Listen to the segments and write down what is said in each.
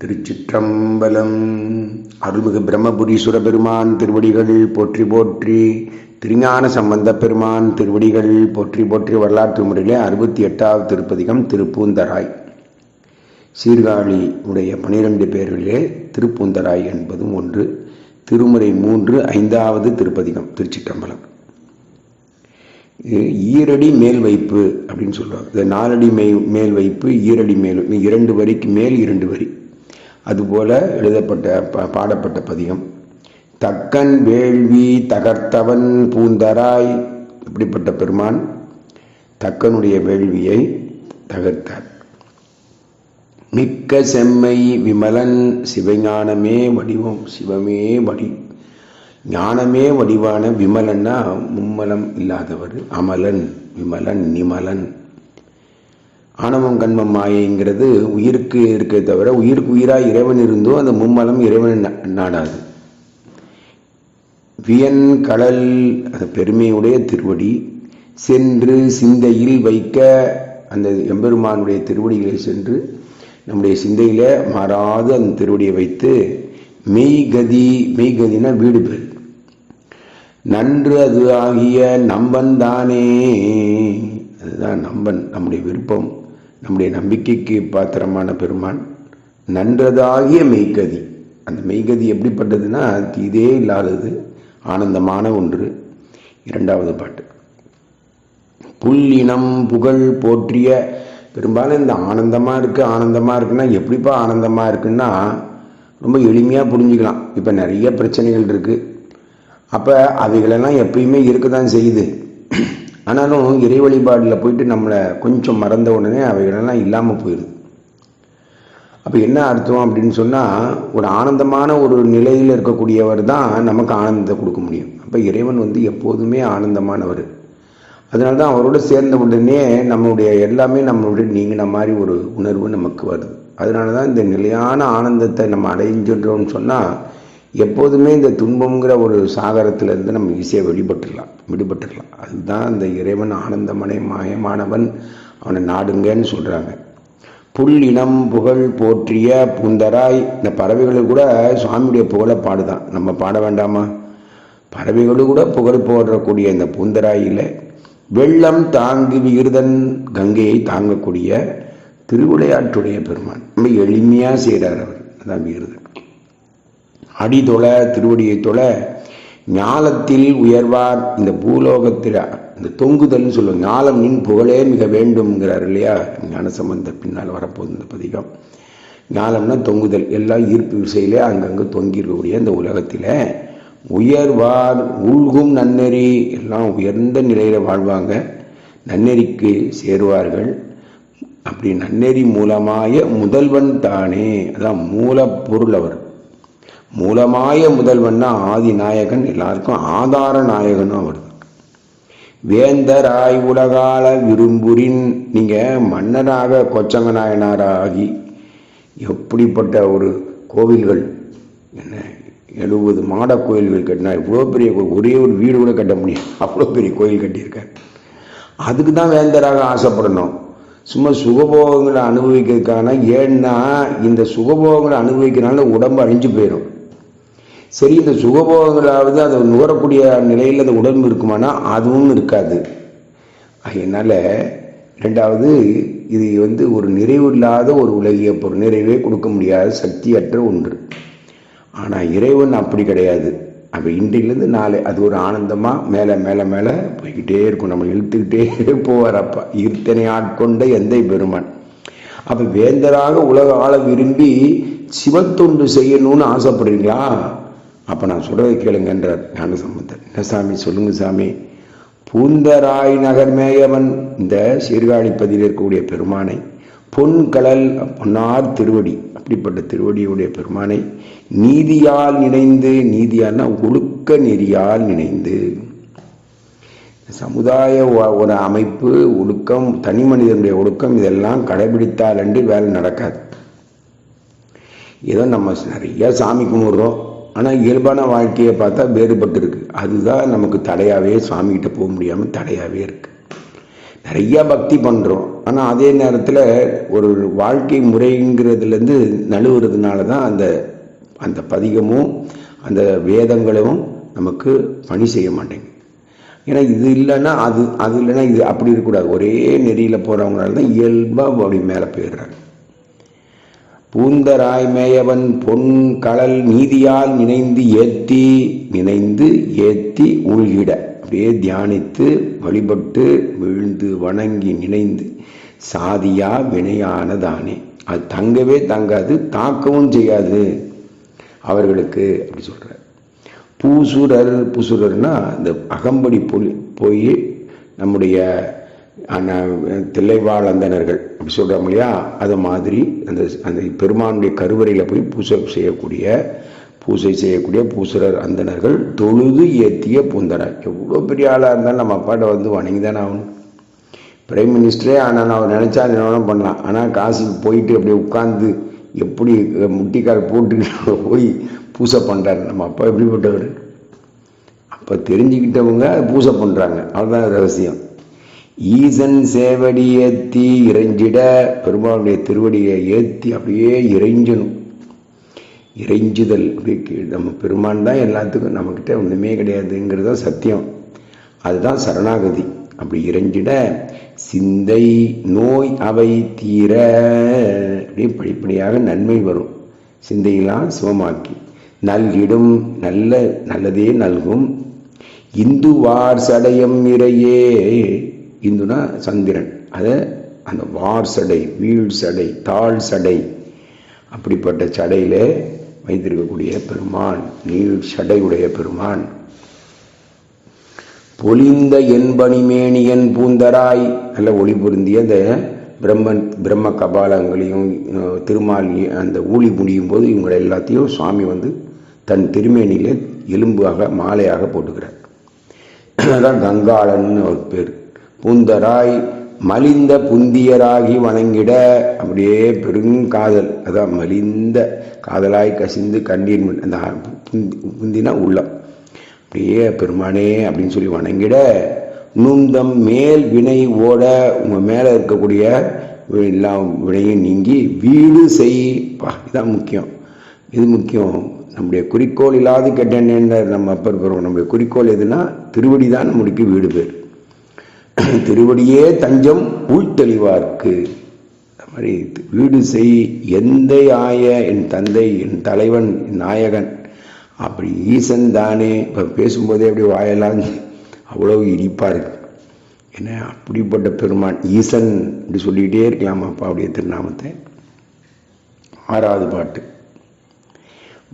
திருச்சிற்றம்பலம். அருள்மிகு பிரம்மபுரீஸ்வர பெருமான் திருவடிகள் போற்றி போற்றி திருஞான சம்பந்த பெருமான் திருவடிகள் போற்றி போற்றி வரலாற்று முறையிலே அறுபத்தி எட்டாவது திருப்பதிகம் திருப்பூந்தராய். சீர்காழி உடைய பனிரெண்டு பேர்களிலே திருப்பூந்தராய் என்பதும் ஒன்று திருமுறை மூன்று ஐந்தாவது திருப்பதிகம் திருச்சிற்றம்பலம். ஈரடி மேல் வைப்பு அப்படின்னு சொல்லுவாங்க. இந்த நாலடி மே மேல் வைப்பு ஈரடி மேல் இரண்டு வரிக்கு மேல் இரண்டு வரி. அதுபோல எழுதப்பட்ட பாடப்பட்ட பதிகம். தக்கன் வேள்வி தகர்த்தவன் பூந்தராய் இப்படிப்பட்ட பெருமான் தக்கனுடைய வேள்வியை தகர்த்தார். மிக்க செம்மை விமலன் சிவஞானமே வடிவம் சிவமே வடி ஞானமே வடிவான விமலன்னா மும்மலம் இல்லாதவர் அமலன் விமலன் நிமலன். ஆணவம் கண்மம் மாயைங்கிறது உயிருக்கு இருக்கே தவிர உயிருக்கு உயிராக இறைவன் இருந்தும் அந்த மும்மலம் இறைவன் நாடாது. வியன் கடல் அந்த பெருமையுடைய திருவடி சென்று சிந்தையில் வைக்க அந்த எம்பெருமானுடைய திருவடிகளை சென்று நம்முடைய சிந்தையில் மாறாது அந்த திருவடியை வைத்து மெய்கதி மெய்கதினா வீடு பேர். நன்று அது ஆகிய நம்பன் தானே. அதுதான் நம்பன் நம்முடைய விருப்பம். நம்முடைய நம்பிக்கைக்கு பாத்திரமான பெருமான் நன்றதாகிய மெய்கதி. அந்த மெய்கதி எப்படிப்பட்டதுன்னா இதே இல்லாதது ஆனந்தமான ஒன்று. இரண்டாவது பாட்டு. புல்லினம் புகழ் போற்றிய பெரும்பாலும் இந்த ஆனந்தமாக இருக்குது ஆனந்தமாக இருக்குன்னா எப்படிப்பா ஆனந்தமாக இருக்குன்னா ரொம்ப எளிமையாக புரிஞ்சுக்கலாம். இப்போ நிறைய பிரச்சனைகள் இருக்குது அப்போ அவைகளெல்லாம் எப்பயுமே இருக்க தான் செய்யுது. ஆனாலும் இறை வழிபாடில் போயிட்டு நம்மளை கொஞ்சம் மறந்த உடனே அவைகளெல்லாம் இல்லாமல் போயிடுது அப்போ என்ன அர்த்தம் அப்படின்னு சொன்னால் ஒரு ஆனந்தமான ஒரு நிலையில் இருக்கக்கூடியவர் தான் நமக்கு ஆனந்தத்தை கொடுக்க முடியும். அப்போ இறைவன் வந்து எப்போதுமே ஆனந்தமானவர். அதனால தான் அவரோட சேர்ந்த உடனே நம்மளுடைய எல்லாமே நம்மளுடைய நீங்கின மாதிரி ஒரு உணர்வு நமக்கு வருது. அதனால தான் இந்த நிலையான ஆனந்தத்தை நம்ம அடைஞ்சிடுறோம்னு சொன்னால் எப்போதுமே இந்த துன்பங்கிற ஒரு சாகரத்திலேருந்து நம்ம ஈஸியாக வெளிப்பட்டுடலாம் விடுபட்டுடலாம் அதுதான் அந்த இறைவன் ஆனந்தமனை மாயமானவன் அவனை நாடுங்கன்னு சொல்கிறாங்க புல் இனம் புகழ் போற்றிய பூந்தராய் இந்த பறவைகள் கூட சுவாமியுடைய புகழை பாடுதான். நம்ம பாட வேண்டாமா? பறவைகளும் கூட புகழ் போடுறக்கூடிய இந்த பூந்தராயில் வெள்ளம் தாங்கி விகிருதன் கங்கையை தாங்கக்கூடிய திருவிளையாட்டுடைய பெருமான். ரொம்ப எளிமையாக செய்கிறார் அவர். அதான் விகிருதன். அடிதொழ திருவடியை தொழ ஞாலத்தில் உயர்வார். இந்த பூலோகத்தில் இந்த தொங்குதல்னு சொல்லுவோம் ஞாலம் நின் புகழே மிக வேண்டும்ங்கிறார் இல்லையா? ஞானசம்பந்த பின்னால் வரப்போகுது இந்த பதிகம். ஞாலம்னா தொங்குதல். எல்லாம் ஈர்ப்பு விசையிலே அங்கங்கே தொங்கிருக்கக்கூடிய இந்த உலகத்தில் உயர்வார் உள்கும் நன்னெறி. எல்லாம் உயர்ந்த நிலையில் வாழ்வாங்க. நன்னெறிக்கு சேருவார்கள். அப்படி நன்னெறி மூலமாய முதல்வன் தானே. அதான் மூலப்பொருள் அவர். மூலமாய முதல்வன்னா ஆதி நாயகன் எல்லாருக்கும் ஆதார நாயகனும் அவர். வேந்தராய் உலகால விரும்புரின் நீங்கள் மன்னனாக கொச்சங்க நாயனாராகி எப்படிப்பட்ட ஒரு கோவில்கள்? என்ன எழுபது மாட கோயில்கள் கட்டினா இவ்வளோ பெரிய கோ- ஒரே ஒரு வீடு கூட கட்ட முடியும் அவ்வளோ பெரிய கோயில் கட்டியிருக்கார். அதுக்கு தான் வேந்தராக ஆசைப்படணும். சும்மா சுகபோகங்களை அனுபவிக்கிறதுக்கான ஏன்னா இந்த சுகபோகங்களை அனுபவிக்கிறனால உடம்பு அழிஞ்சு போயிடும் சரி இந்த சுகபோகங்களாவது அதை நுகரக்கூடிய நிலையில் அந்த உடம்பு இருக்குமானா அதுவும் இருக்காது. அதனால் ரெண்டாவது இது வந்து ஒரு நிறைவு இல்லாத ஒரு உலகிய பொருள். நிறைவே கொடுக்க முடியாத சக்தியற்ற ஒன்று. ஆனால் இறைவன் அப்படி கிடையாது. அப்போ இன்றையிலேருந்து நாளை அது ஒரு ஆனந்தமாக மேலே மேலே மேலே போய்கிட்டே இருக்கும். நம்ம இழுத்துக்கிட்டே போவார் அப்பா. ஈர்த்தனை ஆட்கொண்ட எந்தை பெருமான். அப்போ வேந்தராக உலக ஆள விரும்பி சிவத்தொண்டு செய்யணும்னு ஆசைப்படுறீங்களா? அப்போ நான் சொல்கிறதை கேளுங்கன்றார் ஞானசம்பந்தர். என்ன சாமி சொல்லுங்க சாமி. பூந்தராய் நகர்மேயவன் இந்த சீர்காழிப்பதியில் இருக்கக்கூடிய பெருமானை பொன்கலல் பொன்னார் திருவடி அப்படிப்பட்ட திருவடியுடைய பெருமானை நீதியால் நினைந்து நீதியால்னா ஒழுக்க நெறியால் நினைந்து. சமுதாய ஒரு அமைப்பு ஒழுக்கம் தனி மனிதனுடைய ஒழுக்கம் இதெல்லாம் கடைபிடித்தால் என்று வேலை நடக்காது. ஏதோ நம்ம நிறைய சாமி கும்பிட்றோம். ஆனால் இயல்பான வாழ்க்கையை பார்த்தா வேறுபட்டு இருக்குது அதுதான் நமக்கு தடையாகவே சாமிகிட்ட போக முடியாமல் தடையாகவே இருக்குது நிறையா பக்தி பண்ணுறோம் ஆனால் அதே நேரத்தில் ஒரு வாழ்க்கை முறைங்கிறதுலேருந்து நழுவுறதுனால தான் அந்த அந்த பதிகமும் அந்த வேதங்களும் நமக்கு பணி செய்ய மாட்டேங்குது. ஏன்னா இது இல்லைன்னா அது அது இல்லைன்னா இது அப்படி இருக்கக்கூடாது. ஒரே நெறியில் போகிறவங்களால தான் இயல்பாக அப்படி மேலே போயிடுறாங்க. பூந்தராய் மேயவன் பொன் கடல் நீதியால் நினைந்து ஏத்தி நினைந்து ஏத்தி உள்கிட அப்படியே தியானித்து வழிபட்டு விழுந்து வணங்கி நினைந்து சாதியா வினையானதானே. அது தங்கவே தங்காது தாக்கவும் செய்யாது. அவர்களுக்கு அப்படி சொல்கிறார் பூசுரர் பூசுரர்னா இந்த அகம்படி பொலி போய் நம்முடைய தில்லைவாழ் அந்தனர்கள் அப்படி சொல்கிறோம் இல்லையா? அது மாதிரி அந்த அந்த பெருமானுடைய கருவறையில் போய் பூசை செய்யக்கூடிய பூசை செய்யக்கூடிய பூசுரர் அந்தனர்கள் தொழுது ஏற்றிய பூந்தனர். எவ்வளோ பெரிய ஆளாக இருந்தாலும் நம்ம அப்பாட்ட வந்து வணங்கி தானே ஆகணும் பிரைம் மினிஸ்டரே ஆனால் அவர் நினச்சா என்ன பண்ணலாம். ஆனால் காசுக்கு போயிட்டு அப்படியே உட்காந்து எப்படி முட்டிக்கால் போட்டுக்கிட்டு போய் பூசை பண்ணுறாரு நம்ம அப்பா எப்படிப்பட்டவர்? அப்போ தெரிஞ்சுக்கிட்டவங்க பூசை பண்ணுறாங்க அவ்வளோதான் ரகசியம். ஈசன் சேவடி ஏத்தி இறைஞ்சிட பெருமானுடைய திருவடியை ஏத்தி அப்படியே இறைஞ்சணும். இறைஞ்சுதல் நம்ம பெருமான் தான் எல்லாத்துக்கும் நம்மக்கிட்ட ஒன்றுமே கிடையாதுங்கிறது தான் சத்தியம். அதுதான் சரணாகதி. அப்படி இறைஞ்சிட சிந்தை நோய் அவை தீர அப்படியே படிப்படியாக நன்மை வரும். சிந்தையெல்லாம் சுகமாக்கி நல்கிடும் நல்ல நல்லதே நல்கும். இந்துவார் சடையம் இறையே இந்துனா சந்திரன். அதை அந்த வார் சடை வீழ் சடை தாழ் சடை அப்படிப்பட்ட சடையில் வைத்திருக்கக்கூடிய பெருமான் நீள் சடையுடைய பெருமான். பொலிந்த என்பனிமேனியன் பூந்தராய் நல்ல ஒளி பொருந்திய அந்த பிரம்மன் பிரம்ம கபாலங்களையும் திருமால் அந்த ஊழி முடியும் போது இவங்களை எல்லாத்தையும் சுவாமி வந்து தன் திருமேனியில் எலும்பாக மாலையாக போட்டுக்கிறார். அதான் கங்காளன் ஒரு பேர். பூந்தராய் மலிந்த புந்தியராகி வணங்கிட. அப்படியே பெருங்காதல் அதான் மலிந்த காதலாய் கசிந்து கண்ணீர் அந்த புந்தினா உள்ளம். அப்படியே பெருமானே அப்படின்னு சொல்லி வணங்கிட. நுந்தம் மேல் வினை ஓட உங்கள் மேலே இருக்கக்கூடிய எல்லா வினையும் நீங்கி வீடு செய். இதான் முக்கியம். இது முக்கியம்? நம்முடைய குறிக்கோள் இல்லாது கேட்டேன்னு நம்ம அப்பர் பெறுவோம் நம்முடைய குறிக்கோள் எதுனா திருவடி தான் நம்மளுக்கு வீடு பேர். திருவடியே தஞ்சம் உள்தெளிவார்க்கு மாதிரி வீடு செய் எந்த ஆய என் தந்தை என் தலைவன் என் நாயகன் அப்படி ஈசன் தானே. இப்போ பேசும்போதே அப்படி வாயெல்லாம் அவ்வளோ இனிப்பாக இருக்கு. என்ன அப்படிப்பட்ட பெருமான்? ஈசன் இப்படி சொல்லிக்கிட்டே இருக்கலாமா அப்பா அப்படியே திருநாமத்தை? ஆறாவது பாட்டு.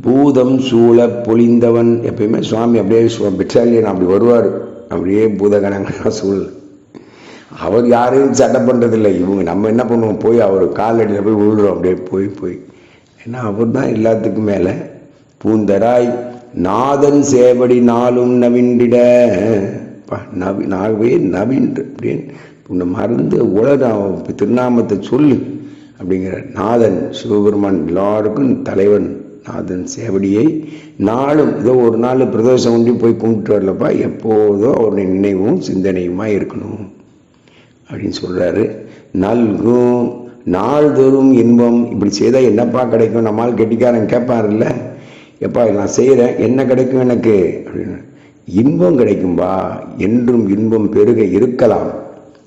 பூதம் சூழ பொழிந்தவன். எப்பயுமே சுவாமி அப்படியே பெட்சாலியன் அப்படி வருவார். அப்படியே பூதகணங்களாக சூழல். அவர் யாரையும் சட்டை பண்ணுறதில்லை இவங்க நம்ம என்ன பண்ணுவோம்? போய் அவர் காலடியில் போய் விழுறோம். அப்படியே போய் போய். ஏன்னா அவர் தான் எல்லாத்துக்கும் மேலே பூந்தராய் நாதன் சேவடி நாளும் நவிண்டிட நவி நாகவே நவீன் அப்படின்னு உன்னை மறந்து உலக திருநாமத்தை சொல்லு. அப்படிங்கிற நாதன் சிவபெருமான் எல்லாருக்கும் தலைவன் நாதன் சேவடியை நாளும் ஏதோ ஒரு நாள் பிரதோஷம் ஒன்றி போய் கும்பிட்டு வரலப்பா. எப்போதோ அவருடைய நினைவும் சிந்தனையுமா இருக்கணும். அப்படின்னு சொல்கிறாரு நல்கும் நாள்தோறும் இன்பம். இப்படி செய்தால் என்னப்பா கிடைக்கும்? நம்மால் கெட்டிக்காரன் கேட்பார்ல எப்பா நான் செய்கிறேன் என்ன கிடைக்கும் எனக்கு? அப்படின்னு. இன்பம் கிடைக்கும்பா. என்றும் இன்பம் பெருக இருக்கலாம்.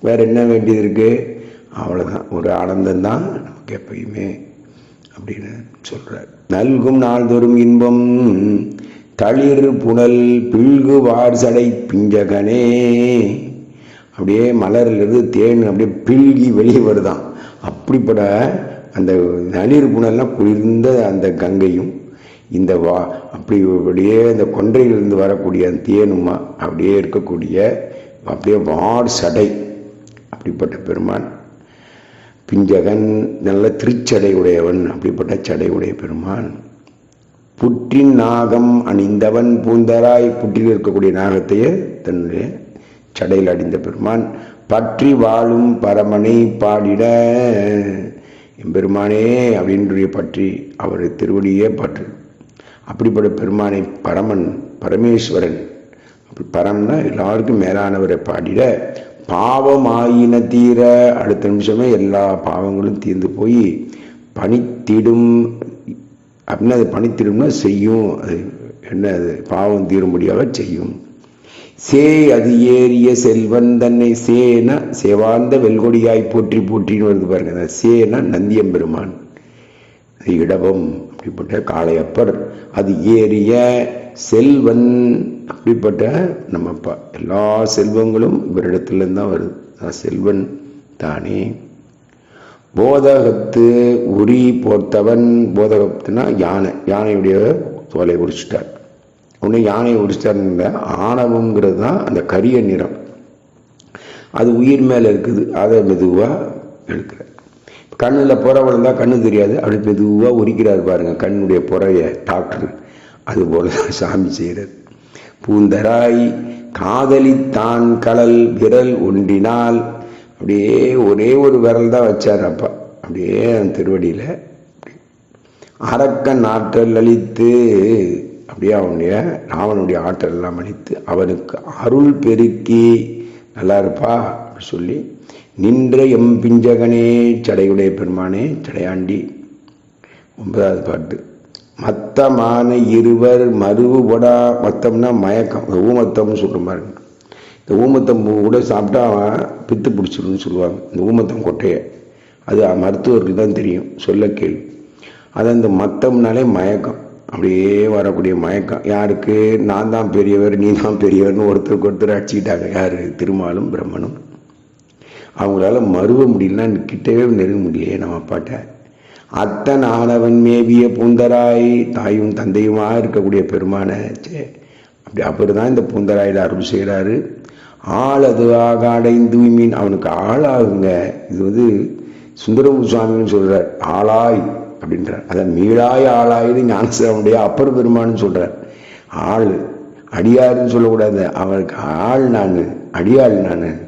வேற என்ன வேண்டியது இருக்குது அவ்வளோதான் ஒரு ஆனந்தம் தான் நமக்கு எப்பயுமே அப்படின்னு சொல்கிறார் நல்கும் நாள்தோறும் இன்பம். தளிர் புனல் பில்கு வார்சடை பிஞ்சகனே. அப்படியே மலர்லேருந்து தேன் அப்படியே பில்கி வெளியே வருதான். அப்படிப்பட்ட அந்த நளிர் புனல்லாம் குளிர்ந்த அந்த கங்கையும் இந்த வா அப்படி அப்படியே அந்த கொன்றையிலிருந்து வரக்கூடிய அந்த தேனுமா அப்படியே இருக்கக்கூடிய அப்படியே வார் சடை அப்படிப்பட்ட பெருமான். பிஞ்சகன் நல்ல திருச்சடை உடையவன் அப்படிப்பட்ட சடை உடைய பெருமான். புற்றின் நாகம் அணிந்தவன் பூந்தராய் புற்றில் இருக்கக்கூடிய நாகத்தையே தன்னுடைய சடையில் அடிந்த பெருமான் பற்றி வாழும் பரமனை பாடிட எம்பெருமானே அப்படின்ற பற்றி அவர் திருவடியே பற்று. அப்படிப்பட்ட பெருமானை பரமன் பரமேஸ்வரன் அப்படி பரம்னா எல்லாருக்கும் மேலானவரை பாடிட பாவம் ஆயின தீர அடுத்த நிமிஷமே எல்லா பாவங்களும் தீர்ந்து போய் பணித்திடும் அப்படின்னா அது பணித்திடும்னா செய்யும். அது என்ன அது? பாவம் தீரும்படியாக செய்யும். சே அது ஏறிய செல்வன் தன்னை சேன சேவார்ந்த வெல்கொடியாய் போற்றி போற்றின்னு வருது பாருங்க. அந்த சேனா நந்தியம்பெருமான். அது இடவம் அப்படிப்பட்ட காளையப்பர். அது ஏறிய செல்வன் அப்படிப்பட்ட நம்ம எல்லா செல்வங்களும் இவரிடத்துலேருந்து தான் வருது. செல்வன் தானே. போதகத்து உரி போர்த்தவன். போதகத்துனா யானை. யானையுடைய தோலை உரிச்சிட்டார். உடனே யானையை உரிச்சிட்டாருங்க ஆணவங்கிறது தான் அந்த கரிய நிறம். அது உயிர் மேலே இருக்குது. அதை மெதுவாக எடுக்கிறார் கண்ணில் புற விழுந்தா கண்ணு தெரியாது. அப்படி மெதுவாக உரிக்கிறார் பாருங்க கண்ணுடைய புறைய டாக்டர். அதுபோல தான் சாமி செய்கிறார் பூந்தராய் காதலித்தான் கடல் விரல் ஒன்றினால். அப்படியே ஒரே ஒரு விரல் தான் வச்சார் அப்பா. அப்படியே அந்த திருவடியில். அரக்கன் ஆற்றல் அளித்து அப்படியே அவனுடைய ராவனுடைய ஆற்றல் எல்லாம் அளித்து அவனுக்கு அருள் பெருக்கி நல்லா இருப்பா அப்படி சொல்லி நின்ற எம் பிஞ்சகனே சடையுடைய பெருமானே சடையாண்டி. ஒன்பதாவது பாட்டு. மத்தமான இருவர் மருவு வடா மத்தம்னா மயக்கம். இந்த ஊமத்தம்னு சொல்கிற மாதிரி இந்த ஊமத்தம் கூட சாப்பிட்டா அவன் பித்து பிடிச்சிருன்னு சொல்லுவாங்க. இந்த ஊமத்தம் கொட்டையை. அது மருத்துவருக்கு தான் தெரியும். சொல்ல கேள்வி. அது அந்த மத்தம்னாலே மயக்கம். அப்படியே வரக்கூடிய மயக்கம். யாருக்கு? நான் தான் பெரியவர் நீ தான் பெரியவர்னு ஒருத்தருக்கு ஒருத்தர் அடிச்சுக்கிட்டாங்க. யார்? திருமாலும் பிரம்மனும். அவங்களால மறுவ முடியலன்னா கிட்டவே நெருங்க முடியலையே நம்ம அப்பாட்ட. அத்தன் ஆனவன் மேவிய பூந்தராய் தாயும் தந்தையுமாக இருக்கக்கூடிய பெருமான. அப்படி அப்படி தான் இந்த பூந்தராயில் அருள் செய்கிறாரு ஆள் அதுவாக அடைந்து மீன். அவனுக்கு ஆளாகுங்க இது வந்து சுந்தரமு சுவாமின்னு சொல்கிறார் ஆளாய். அப்படின்றார் அதான் மீளாய் ஆளாயின்னு ஞானசரனுடைய அப்பர் பெருமான்னு சொல்கிறார் ஆள் அடியாருன்னு சொல்லக்கூடாது. அவனுக்கு ஆள் நான் அடியாள் நான்.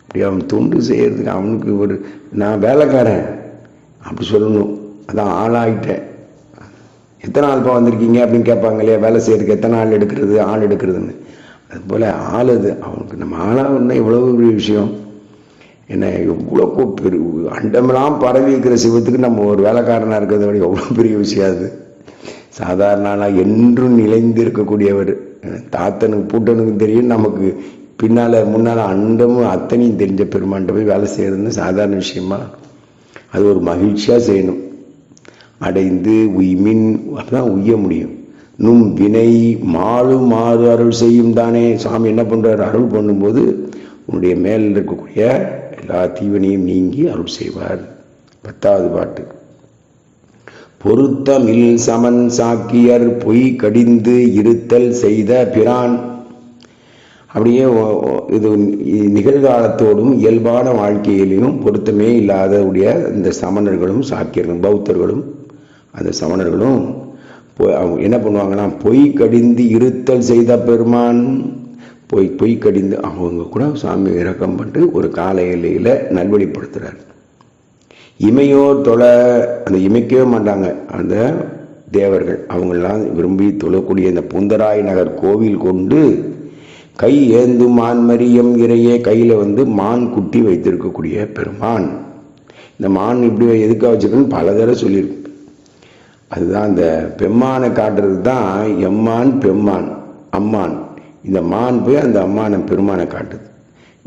அப்படி அவன் தொண்டு செய்கிறதுக்கு அவனுக்கு ஒரு நான் வேலைக்காரன். அப்படி சொல்லணும். அதான் ஆளாயிட்டேன். எத்தனை ஆள்ப்பா வந்திருக்கீங்க அப்படின்னு கேட்பாங்க இல்லையா? வேலை செய்கிறதுக்கு எத்தனை ஆள் எடுக்கிறது ஆள் எடுக்கிறதுன்னு. அதுபோல் ஆள் அது. அவனுக்கு நம்ம ஆளாகணும்னா இவ்வளோ பெரிய விஷயம். என்ன எவ்வளோ பெரு அண்டமெல்லாம் பரவி இருக்கிற சிவத்துக்கு நம்ம ஒரு வேலைக்காரனாக இருக்கிறத விட எவ்வளோ பெரிய விஷயம் அது? சாதாரண ஆளாக என்றும் நிலைந்து இருக்கக்கூடியவர் தாத்தனுக்கு பூட்டனுக்கு தெரியும் நமக்கு. பின்னால் முன்னால் அண்டமும் அத்தனையும் தெரிஞ்ச பெருமான்ட்ட போய் வேலை செய்கிறதுன்னு சாதாரண விஷயமா? அது ஒரு மகிழ்ச்சியாக செய்யணும். அடைந்து உய்மின் அப்பதான் உய்ய முடியும். நும் வினை மாறு மாறு அருள் செய்யும் தானே. சாமி என்ன பண்ணுறார் அருள் பண்ணும்போது உன்னுடைய மேல் இருக்கக்கூடிய எல்லா தீவனையும் நீங்கி அருள் செய்வார். பத்தாவது பாட்டு. பொருத்தமில் சமன் சாக்கியர் பொய் கடிந்து இருத்தல் செய்த பிரான். அப்படியே இது நிகழ்காலத்தோடும் இயல்பான வாழ்க்கையிலையும் பொருத்தமே இல்லாத உடைய இந்த சமணர்களும் சாக்கியர்களும் பௌத்தர்களும் அந்த சமணர்களும் அவங்க என்ன பண்ணுவாங்கன்னா பொய் கடிந்து இருத்தல் செய்த பெருமான். போய் பொய் கடிந்து அவங்க கூட சாமி இறக்கம் பண்ணிட்டு ஒரு கால எல்லையில் நல்வழிப்படுத்துகிறார் இமையோ தொலை அந்த இமைக்கவே மாட்டாங்க. அந்த தேவர்கள் அவங்களெல்லாம் விரும்பி தொழக்கூடிய இந்த புந்தராய் நகர் கோவில் கொண்டு கை ஏந்தும் மான்மரியம் இறையே கையில் வந்து மான் குட்டி வைத்திருக்கக்கூடிய பெருமான். இந்த மான் இப்படி எதுக்காக வச்சிருக்குன்னு பல தடவை சொல்லியிருக்கு. அதுதான் அந்த பெம்மானை காட்டுறது தான் எம்மான் பெம்மான் அம்மான். இந்த மான் போய் அந்த அம்மானை பெருமானை காட்டுது.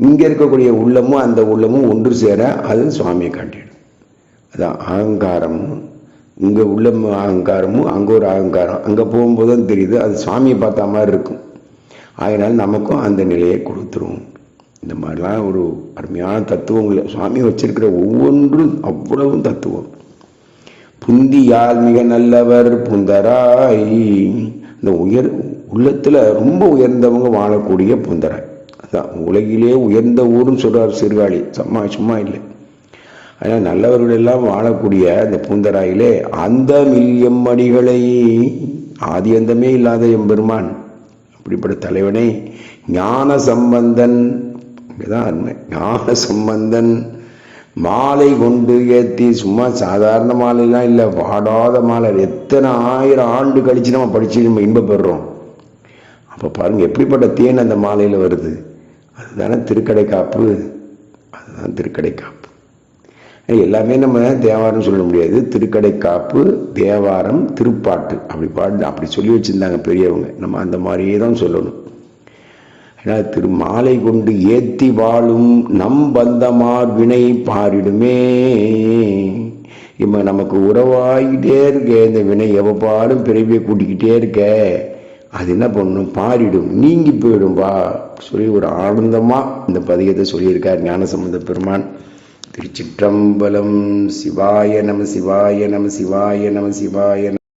இங்கே இருக்கக்கூடிய உள்ளமும் அந்த உள்ளமும் ஒன்று சேர அது சுவாமியை காட்டிடும். அதான் அகங்காரம் இங்கே உள்ள அகங்காரமும் அங்கே ஒரு அகங்காரம் அங்கே போகும்போது தான் தெரியுது அது சுவாமியை பார்த்த மாதிரி இருக்கும். அதனால் நமக்கும் அந்த நிலையை கொடுத்துரும். இந்த மாதிரிலாம் ஒரு அருமையான தத்துவங்களை. சுவாமி வச்சிருக்கிற ஒவ்வொன்றும் அவ்வளவும் தத்துவம். புந்தியால் மிக நல்லவர் புந்தராய். இந்த உயர் உள்ளத்தில் ரொம்ப உயர்ந்தவங்க வாழக்கூடிய புந்தரை. அதுதான் உலகிலே உயர்ந்த ஊரும் சொல்கிறார் சிறுகாழி சும்மா சும்மா இல்லை. ஆனால் நல்லவர்களெல்லாம் வாழக்கூடிய அந்த பூந்தராயிலே அந்த மில்லியம் அடிகளை ஆதி அந்தமே இல்லாத எம்பெருமான் அப்படிப்பட்ட தலைவனை ஞான சம்பந்தன் இங்கேதான் அருமை ஞான சம்பந்தன் மாலை கொண்டு ஏற்றி சும்மா சாதாரண மாலைலாம் இல்லை வாடாத மாலை. எத்தனை ஆயிரம் ஆண்டு கழிச்சு நம்ம படித்து நம்ம இன்பப்படுறோம் அப்போ பாருங்கள் எப்படிப்பட்ட தேன் அந்த மாலையில் வருது? அதுதானே திருக்கடை காப்பு அதுதான் திருக்கடை காப்பு எல்லாமே நம்ம தேவாரம் சொல்ல முடியாது. திருக்கடை காப்பு தேவாரம் திருப்பாட்டு. அப்படி பாடு அப்படி சொல்லி வச்சுருந்தாங்க பெரியவங்க. நம்ம அந்த மாதிரியே தான் சொல்லணும். ஏன்னா திரு மாலை கொண்டு ஏத்தி வாழும் நம் பந்தமார் வினை பாரிடுமே. இப்போ நமக்கு உறவாகிட்டே இருக்க. இந்த வினை எவப்பாடும் பிறவியை கூட்டிக்கிட்டே இருக்க. அது என்ன பண்ணும்? பாரிடும். நீங்கி போயிடும். வா. சொல்லி ஒரு ஆனந்தமாக இந்த பதிகத்தை சொல்லியிருக்கார் ஞானசம்பந்த பெருமான். திருச்சிற்றம்பலம் சிவாய நம சிவாய நம சிவாய நம சிவாய